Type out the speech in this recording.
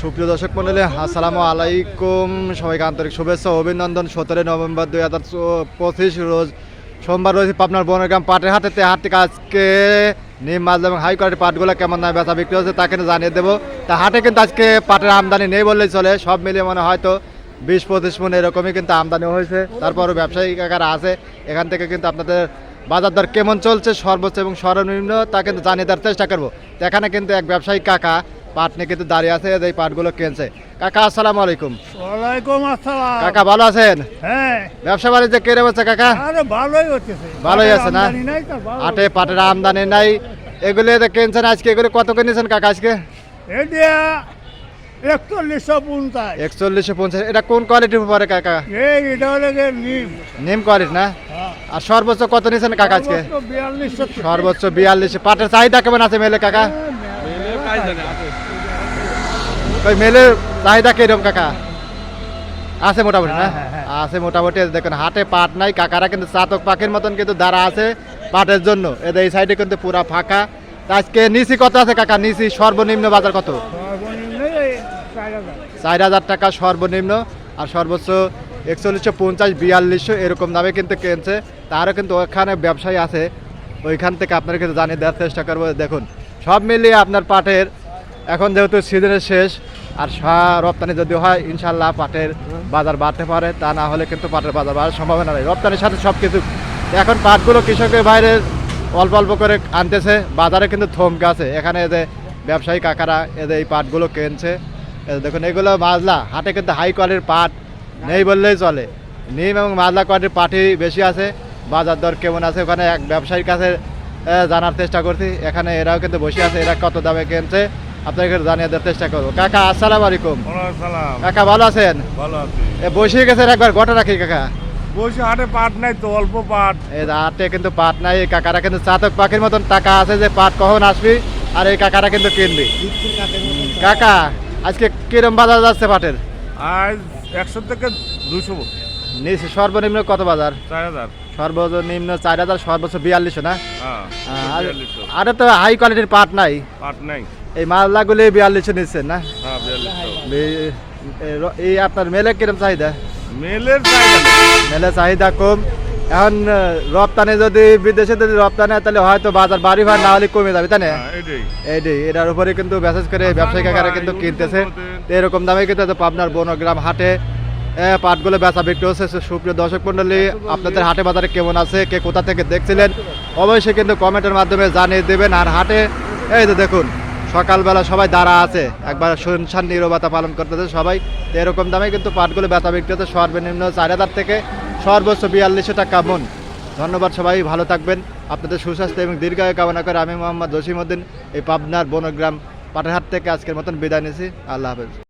সুপ্রিয় দর্শক মন্ডলী, আসসালামু আলাইকুম। সবাইকে আন্তরিক শুভেচ্ছা অভিনন্দন। সতেরোই নভেম্বর দুই হাজার পঁচিশ রোজ সোমবার রয়েছে পাবনার বনগ্রাম পাটের হাটেতে হাট থেকে আজকে নিম, মাছ এবং হাই কোয়ালিটি পাটগুলো কেমন দামে বেচা বিক্রি হচ্ছে তা কিন্তু জানিয়ে দেবো। তা হাটে কিন্তু আজকে পাটের আমদানি নেই বললেই চলে। সব মিলিয়ে মনে হয়তো বিশ, পঁচিশ মন এরকমই কিন্তু আমদানি হয়েছে। তারপরও ব্যবসায়ী কাকারা আছে। এখান থেকে কিন্তু আপনাদের বাজার দর কেমন চলছে, সর্বোচ্চ এবং সর্বনিম্ন তা কিন্তু জানিয়ে দেওয়ার চেষ্টা করব। এখানে কিন্তু এক ব্যবসায়ী কাকা পাট নিয়ে কিন্তু দাঁড়িয়ে আছে এই পাটগুলো কিনছে। কাকা আসসালামু আলাইকুম। ওয়ালাইকুম আসসালাম। কাকা ভালো আছেন? হ্যাঁ। ব্যবসা বাণিজ্য কেড়ে বলছে কাকা? আরে ভালোই হচ্ছে ভালোই আছে না? আমদানি নাই তো, ভালো। হাটে পাটের আমদানি নাই। এগুলি যে কিনছেন আজকে এগুলি কত কিনেছেন কাকা আজকে? এটা একচল্লিশশো পঞ্চাশ। একচল্লিশশো পঞ্চাশ। এটা কোন কোয়ালিটির পরে কাকা? এটা হলে নিম। নিম কোয়ালিটি না? হ্যাঁ। আর সর্বোচ্চ কত নিয়েছেন কাকা আজকে? সর্বোচ্চ বিয়াল্লিশ পাটের চাহিদা কেমন আছে মেলে কাকা? ওই মেলের চাহিদা কীরকম কাকা? আছে মোটামুটি না? হ্যাঁ, হ্যাঁ, আছে মোটামুটি দেখুন হাটে পাট নাই কাকারা কিন্তু চাতক পাখির মতন কিন্তু দাঁড়া আছে পাটের জন্য। এদের এই সাইডে কিন্তু পুরা ফাঁকা। আজকে নিচি কত আছে কাকা? নিচি সর্বনিম্ন বাজার কত? চার হাজার। চার হাজার টাকা সর্বনিম্ন আর সর্বোচ্চ একচল্লিশশো পঞ্চাশ বিয়াল্লিশশো এরকম দামে কিন্তু কিনছে। তারও কিন্তু ওখানে ব্যবসায়ী আছে ওইখান থেকে আপনার কিন্তু জানিয়ে দেওয়ার চেষ্টা করব। দেখুন সব মিলিয়ে আপনার পাটের এখন যেহেতু সিজনের শেষ, আর রপ্তানি যদি হয় ইনশাল্লাহ পাটের বাজার বাড়তে পারে, তা না হলে কিন্তু পাটের বাজার বাড়ার সম্ভাবনা নেই। রপ্তানির সাথে সব কিছু এখন পাটগুলো কৃষকের বাইরে অল্প অল্প করে আনতেছে, বাজারে কিন্তু থমকে আছে। এখানে এদের ব্যবসায়ী কাকারা এদের এই পাটগুলো কিনছে দেখুন, এগুলো মাজলা হাটে কিন্তু হাই কোয়ালিটির পাট নেই বললেই চলে। নিম এবং মাজলা কোয়ালিটির পাটই বেশি আছে। বাজার দর কেমন আছে ওখানে এক ব্যবসায়ীর কাছে জানার চেষ্টা করছি। এখানে এরাও কিন্তু বসে আছে, এরা কত দামে কিনছে। আপনাকে জানিয়ে দেওয়ার চেষ্টা করব। কাকা আসসালামু আলাইকুম। সালাম। কাকা ভালো আছেন? ভালো আছে। এ বসে গেছেন একবার ঘটনা রাখি কাকা? বসে হাটে পাট নাই তো অল্প পাট। এই হাটে কিন্তু পাট নাই কাকারা কিন্তু চাতক পাখির মতন টাকা আছে যে পাট কখন আসবি আর এই কাকারা কিন্তু কিনবি। কাকা আজকে কিরম বাজার যাচ্ছে পাটের? আজ একশো থেকে দুশো নিচে সর্বনিম্ন কত বাজার? চার হাজার। সর্বনিম্ন চার হাজার সর্বোচ্চ বিয়াল্লিশশো না? হ্যাঁ আর আরে তো হাই কোয়ালিটির পাট নাই। পাট নাই। এই মালদাগুলি বিয়াল্লিশশো নিচ্ছেন না? হ্যাঁ এই- আপনার মেলে কিরম চাহিদা? মেলের চাহিদা মেলে চাহিদা কম। এখন রপ্তানি যদি বিদেশে যদি রপ্তানি তাহলে হয়তো বাজার বাড়ি ভাড় না হলে কমে যাবে তাই না? হ্যাঁ, এটাই। এটার উপরে কিন্তু মেসেজ করে ব্যবসায়ী কাকারা কিন্তু কিনতেছে। এরকম দামে কিন্তু পাবনার বনগ্রাম হাটে পাটগুলো বেচা বিক্রি হচ্ছে। সুপ্রিয় দর্শক মন্ডলী আপনাদের হাটে বাজারে কেমন আছে কে কোথা থেকে দেখছিলেন অবশ্যই কিন্তু কমেন্টের মাধ্যমে জানিয়ে দেবেন। আর হাটে এই তো দেখুন সকালবেলা সবাই দাঁড়া আছে। একবার সুনসান নিরবতা পালন করতেছে সবাই। এরকম দামে কিন্তু পাটগুলো ব্যথা বিক্রি হচ্ছে সর্বনিম্ন চার হাজার থেকে সর্বোচ্চ বিয়াল্লিশশো টাকা মন। ধন্যবাদ সবাই, ভালো থাকবেন। আপনাদের সুস্বাস্থ্য এবং দীর্ঘায়ু কামনা করে আমি মোহাম্মদ জসিমউদ্দিন, এই পাবনার বনগ্রাম পাটারহাট থেকে আজকের মতন বিদায় নিয়েছি আল্লাহ হাফেজ।